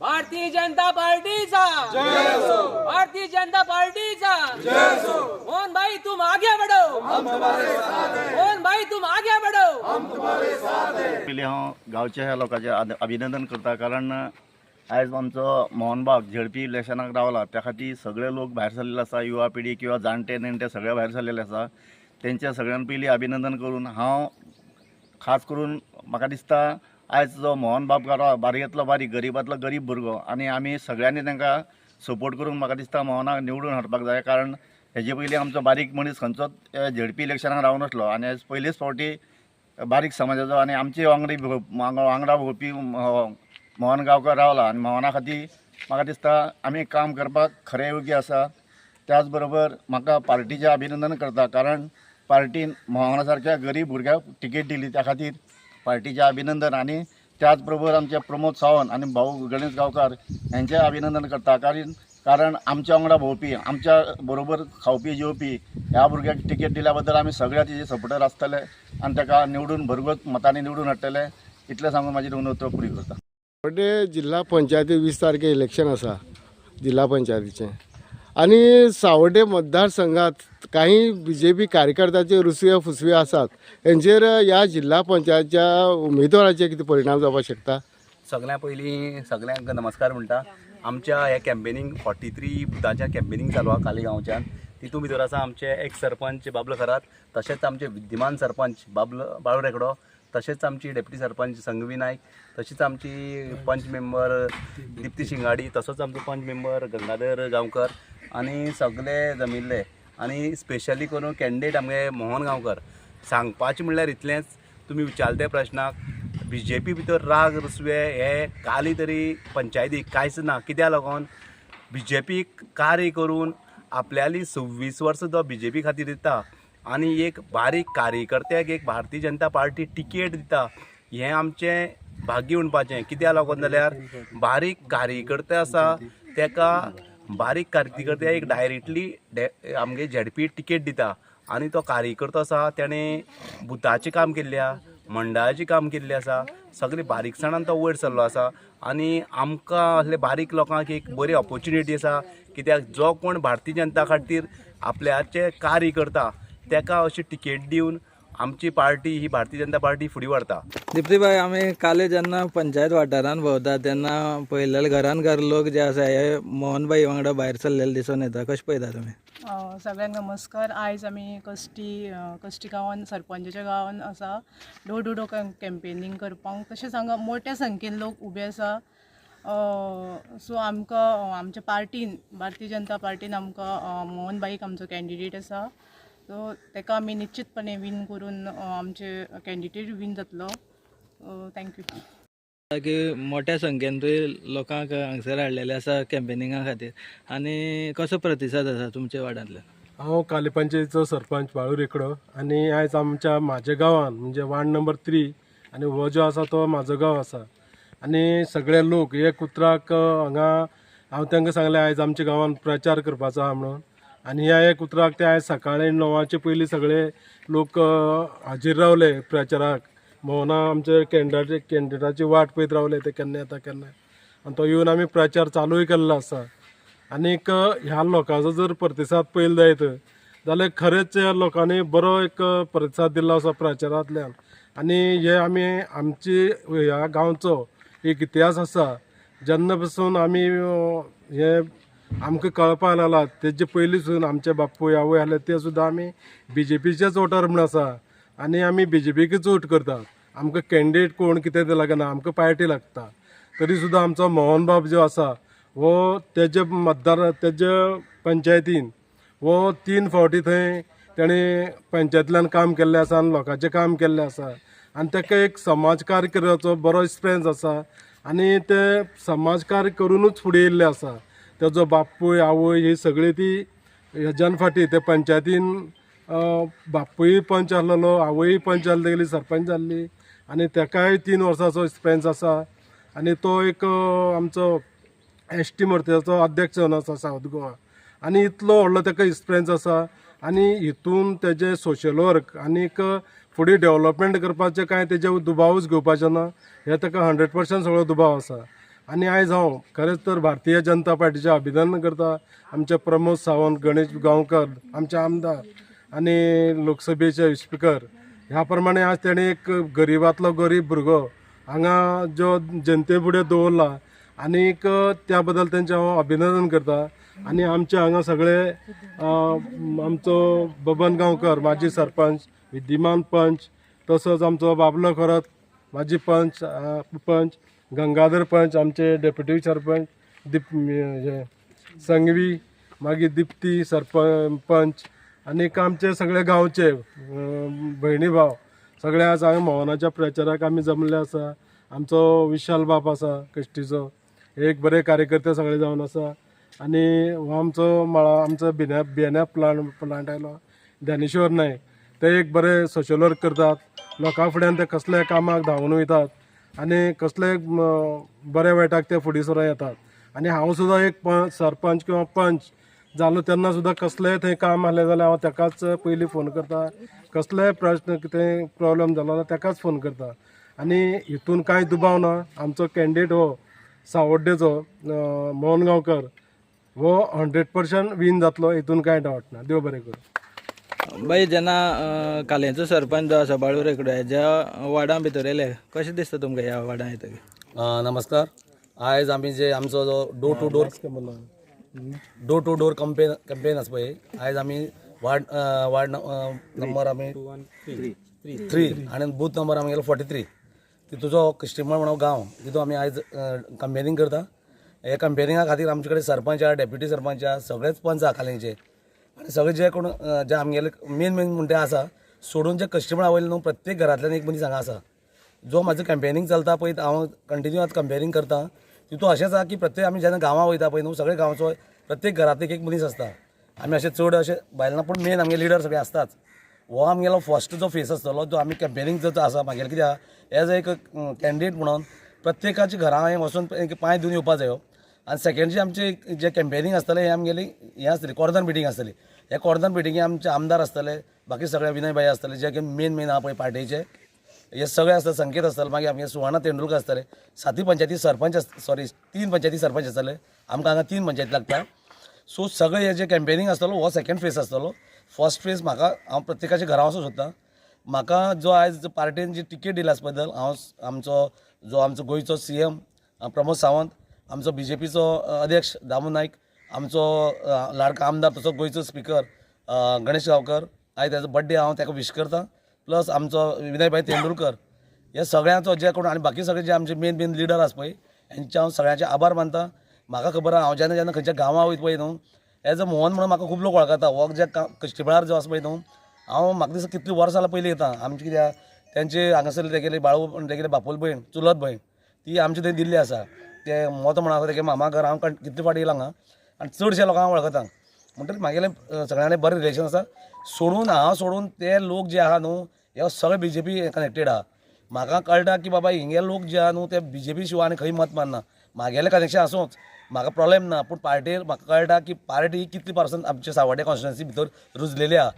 भारतीय जनता पार्टीचा. भारतीय जनता पार्टीचा. मोहन भाई तुम आगे बढ़ो. मोहन भाई तुम आगे बढ़ो. पयलीं हांव हो, गांवच्या ह्या लोकांचे अभिनंदन करता कारण आयज आमचो मोहनबाग झेडपी इलेक्शनाक रावला त्या खातीर सगळे लोक भायर सरलेले आसा युवा पिढी किंवा जाणटे नेणटे सगळे भायर सरलेले आसा तेंच्या सगळ्यान पयलीं अभिनंदन करून हांव खास करून म्हाका दिसता आयज जो मोहन बाब गारो बारयेंतलो बारीक गरिबांतलो गरीब भुरगो आनी आमी सगळ्यांनी तांकां सपोर्ट करून म्हाका दिसता मोहनाक निवडून हाडपाक जाय. कारण हेजे पयलीं आमचो बारीक मनीस खंयचोच झेडपी इलेक्शनाक रावनासलो आनी आयज पयलेच फावटी बारीक समाजाचो आनी आमचे वांगडी वांगडा भोंवपी मोहन गांवकर रावला. आनी मोहना खातीर म्हाका दिसता आमी काम करपाक खरें योग्य आसा. त्याच बरोबर म्हाका पार्टीचें अभिनंदन करता. कारण पार्टीन मोहना सारक्या गरीब भुरग्याक तिकेट दिली त्या खातीर पार्टीचें अभिनंदन आनी त्याच बरोबर आमचे प्रमोद सावंत आनी भाऊ गणेश गांवकार यांचे अभिनंदन करता. कारण कारण आमच्या वांगडा भोंवपी आमच्या बरोबर खावपी जेवपी ह्या भुरग्याक तिकेट दिल्या बद्दल आमी सगळ्या तेजे सपोर्टर आसतले आनी ताका निवडून भरगत मतांनी निवडून हाडटले इतलें सांगून म्हाजी उलोवप पुरी करता. म्हणजे जिल्हा पंचायती वीस तारखे इलेक्शन आसा जिल्हा पंचायतीचें. आनी सावड्डे मतदारसंघात काही बी जे पी कार्यकर्त्याचे रुसवे फुसवे आसात हेंचेर ह्या जिल्हा पंचायतच्या उमेदवाराचे कितें परिणाम जावपाक शकता? सगळ्यां पयलीं सगळ्यांक नमस्कार म्हणटा आमच्या हे कॅम्पेनींग फॉर्टी थ्री बुथाचें कॅम्पेनींग चालू आहा कालिगांवच्यान तितूंत भितर आसा आमचे एक्स सरपंच बाबलो खरात तशेंच आमचे विद्यमान सरपंच बाबलो बाळू रेकडो तशेंच आमची डेप्युटी सरपंच संघवी नायक तशीच आमची पंच मेंबर दिप्ती शिंगाडी तसोच आमचो पंच मेंबर गंगाधर गांवकर आनी सगळे जमिल्ले. आनी स्पेशली करून कॅन्डिडेट आमगे मोहन गांवकर सांगपाचें म्हणल्यार इतलेंच तुमी विचारले त्या प्रश्नाक बी जे पी भितर राग रुसवे हे काली तरी पंचायतीक कांयच ना कित्याक लागून? बी जे पीक कार्य करून आपल्याली सव्वीस वर्सां तो बी जे पी खातीर दिता. आनी एक बारीक कार्यकर्त्याक एक भारतीय जनता पार्टी टिकेट दिता. हें आमचें भाग्य म्हणपाचें कित्याक लागून जाल्यार? बारीक कार्यकर्ते आसा तेका बारीक कार्यकर्त्याक एक डायरेक्टली डे आमगे झेडपी टिकेट दिता. आनी तो कार्यकर्तो आसा तेणें बुथाचें काम केल्लें मंडळाचें काम केल्लें आसा सगळे बारीकसाणान तो वयर सरलो आसा आनी आमकां असले बारीक लोकांक एक बरी ऑपॉर्च्युनिटी आसा कित्याक जो कोण भारतीय जनता खातीर आपल्याचें कार्य करता तेका अशी टिकेट दिवन आमची पार्टी ही भारतीय जनता पार्टी फुडें व्हरता दिप्तीबाई आमी काले जेन्ना पंचायत वाठारांत भोंवता तेन्ना पळयलेले घरान घर लोक जे आसा हे मोहनबाई वांगडा भायर सरलेले दिसून येता. कशें पळयता तुमी अ, सगळ्यांक नमस्कार. आयज आमी कश्टी कश्टी गांवान सरपंचाच्या गांवान आसा. डोर टू डोर कॅम्पेनींग करपाक. तशेंच हांगा मोठ्या संख्येन लोक उबे आसा. सो आमकां आमच्या पार्टीन भारतीय जनता पार्टीन आमकां अ, मोहन बाईक आमचो कॅन्डिडेट आसा. सो ताका आमी निश्चितपणे विन करून आमचे कॅन्डिडेट विन जातलो. थँक्यू की मोठ्या संख्येन तुवें लोकांक हांगसर हाडलेले आसा कॅम्पेनिंगा खातीर. आनी कसो प्रतिसाद आसा तुमच्या वाड्यांतल्यान हांव काली पंचायतीचो सरपंच बाळू रेकडो आनी आयज आमच्या म्हाज्या गांवान म्हणजे वार्ड नंबर थ्री आनी हो जो आसा तो म्हाजो गांव आसा. आनी सगळे लोक एक उतराक अ, हांगा हांव तांकां सांगलें आयज आमच्या गांवान प्रचार करपाचो आहा म्हणून. आनी ह्या एक उतराक ते आयज सकाळीं णवाचे पयलीं सगळे लोक हाजीर रावले प्रचाराक. भोवना आमचे कॅन्डिडेट कॅन्डिडेटाची वाट पळयत रावले ते केन्ना येता केन्ना आनी तो येवन आमी प्रचार चालूय केल्लो आसा आनीक ह्या लोकांचो जर प्रतिसाद पळयलो जायत जाल्यार खरेंच ह्या लोकांनी बरो एक प्रतिसाद दिल्लो आसा प्रचारांतल्यान. आनी हे आमी आमची ह्या गांवचो एक इतिहास आसा जेन्ना पासून आमी हे आमकां कळपाक लागला तेजे पयलींसून आमचे बापूय आवय आहले ते सुद्दां आमी बी जे पीचेच वोटार म्हणून आसा. आनी आमी बी जे पीकच वोट करतात. आमकां कॅन्डिडेट कोण कितें तें लागना आमकां पार्टी लागता. तरी सुद्दां आमचो मोहन बाब जो आसा हो तेजे मतदार तेजे पंचायतीन वो तीन फावटी थंय तेणें पंचायतींतल्यान काम केल्लें आसा आनी लोकांचें काम केल्लें आसा. आनी ताका एक समाजकार्य करपाचो बरो एक्सपिरियन्स आसा. आनी ते समाजकार्य करूनच फुडें येयल्ले आसा. तेजो बापूय आवय ही सगळी ती हेज्यान फाटी ते पंचायतीन बापूय पंच आहलेलो आवय पंच जाल्ली तेगेली सरपंच जाल्ली आनी तेकाय तीन वर्सांचो एक्सपिरियन्स आसा आनी तो एक आमचो एस टी मर्तेचो अध्यक्ष जावन आसा सावथ गोवा. आनी इतलो व्हडलो ताका एक्सपिरियन्स आसा आनी हितून तेजे सोशल वर्क आनीक फुडें डेवलपमेंट करपाचें कांय तेजे दुबावूच घेवपाचें ना. हे ताका हंड्रेड पर्संट सगळो दुबाव आसा आनी आयज हांव खरेंच तर भारतीय जनता पार्टीचें अभिनंदन करता. आमचे प्रमोद सावंत गणेश गांवकर आमचे आमदार आनी लोकसभेचे स्पिकर ह्या प्रमाणे आज तेणें एक गरिबांतलो गरीब भुरगो हांगा जो जनते फुडें दवरला आनीक त्या बद्दल तेंचें हांव अभिनंदन करता. आनी आमचे हांगा सगळे आमचो बबन गांवकर माजी सरपंच विद्यमान पंच तसोच आमचो बाबलो खरत माजी पंच पंच गंगाधर पंच आमचे डेप्युटी सरपंच दीप हे, संघवी मागीर दिप्ती सरपंच आनीक आमचे सगळे गांवचे भयणी भाव सगळे आज हांगा मोहनाच्या प्रचाराक आमी जमले आसा. आमचो विशाल बाप आसा कश्टीचो. एक बरे कार्यकर्ते सगळे जावन आसा. आनी हो आमचो मळा आमचो बिन्या बियाण्या प्लांट प्लांट आयलो. ज्ञानेश्वर नायक ते एक बरे सोशल वर्क करतात. लोकां फुड्यान ते कसल्याय कामाक धांवून वयतात. आनी कसले बऱ्या वायटाक ते फुडें सरून येतात. आनी हांव सुद्दां एक सरपंच किंवा पंच जालो तेन्ना सुद्दां कसलेंय थंय काम आसलें जाल्यार हांव तेकाच पयलीं फोन करता. कसलेय प्रश्न कितें प्रॉब्लेम जालो जाल्यार तेकाच फोन करता. आनी हितून कांय दुबाव ना. आमचो कॅन्डिडेट हो सावड्डेचो अं, मोहन गांवकर हो हंड्रेड पर्संट विन जातलो. हितून कांय डावट ना. देव बरें करूं. बाई जेन्ना अं, सरपंच जो आसा बाळूर रेकडो ज्या वाडा भितर येयले कशें दिसता तुमकां ह्या वाडा येतकीर नमस्कार. आयज आमी जे आमचो जो door to door door to door campaign campaign आसा पळय आयज आमी वार्ड वार्ड नंबर आमी थ्री आनी बूथ नंबर आमगेलो फोर्टी थ्री तितूचो कस्टमर म्हणून गांव तितून आमी आयज कंपेनिंग करता. हे कंपेनिंगा खातीर आमचे कडेन सरपंच आहा डेप्युटी सरपंच आहा सगळेच पंच आहा कालयेचे. आनी सगळे जे कोण जे आमगेले मेन मेन म्हणटे आसा सोडून जे कस्टमर आवयले न्हू प्रत्येक घरांतल्यान एक म्हणजे मनीस हांगा आसा. जो म्हाजो कॅम्पेनींग चलता पळय हांव कंटिन्यू आतां कंपेरींग करता तितू अशेंच आसा की प्रत्येक आमी जेन्ना गांवां वयता पळय न्हू सगळे गांवचो प्रत्येक घरांत एक एक मनीस आसता. आमी अशे चड अशे बायलां पूण मेन आमगे लिडर सगळे आसताच. हो आमगेलो फर्स्ट जो फेस आसतलो जो आमी कॅम्पेनींग जो आसा म्हागेलो कित्याक एज एक कॅन्डिडेट म्हणून प्रत्येकाच्या घरा हांवें वचून एक पांय दिवन येवपा जायो आनी सेकेंड जे आमचे जे कॅम्पेनिंग आसतलें हें आमगेली हें आसतली कॉर्दन मिटींग आसतली हे कॉर्दन मिटिंगे आमचे आमदार आसतले बाकी सगळे विनय भाई आसतले जे मेन मेन आहा पळय पार्टीचे. हे सगळे आसता संकेत आसतले मागीर आमगे सुवर्णा तेंडुलकर आसतले साती पंचायती सरपंच सॉरी तीन पंचायती सरपंच आसतले आमकां हांगा तीन पंचायती लागता सो सगळे हे जे कॅम्पेनिंग आसतलो हो सेकंड फेज आसतलो फर्स्ट फेज म्हाका हांव प्रत्येकाच्या घरा वचूं सोदतां. म्हाका जो आयज पार्टीन जी टिकेट दिल्या बद्दल हांव आमचो जो आमचो गोंयचो सी एम प्रमोद सावंत आमचो बी जे पीचो अध्यक्ष दामू नायक आमचो लाडका आमदार तसो गोंयचो स्पिकर गणेश गांवकर आयज ताजो बड्डे हांव ताका विश करतां. प्लस आमचो विनयभाई तेंडुलकर हे सगळ्यांचो जे कोण आनी बाकी सगळे जे आमचे मेन मेन लिडर आसा पळय हेंचे हांव सगळ्यांचे आभार मानता. म्हाका खबर आसा हांव जेन्ना जेन्ना खंयच्या गांवां वयता पळय न्हू एज अ मोहन म्हणून म्हाका खूब लोक वळखता हो जे कश्टीबळार जो आसा पळय न्हू हांव म्हाका दिसता कितलीं वर्सां जाल्यार पयलीं येता आमचे कित्याक तेंचे हांगासर तेगेले बाळू तेगेले बापोल भयण चुलत भयण ती आमचे थंय दिल्ली आसा ते मोत म्हण आसा तेगे मामा घर हांव कण- कितले फाटी येयला हांगा आनी चडशे लोकांक हांव वळखता म्हणटकीर म्हागेलें सगळ्यांनी बरें रिलेशन आसा सोडून हांव सोडून ते लोक जे आहा न्हू हे सगळे बी जे पी कनेक्टेड आहा म्हाका कळटा की बाबा हिंगे लोक जे आहा न्हू ते बी जे पी शिवाय आनी खंय मत मारना म्हागेलें कनेक्शन आसूंच म्हाका प्रॉब्लेम ना पूण पार्टीर म्हाका कळटा की पार्टी कितली पर्संट आमच्या सावड्डे कॉन्स्टिट्युन्सी भितर रुजलेली आहा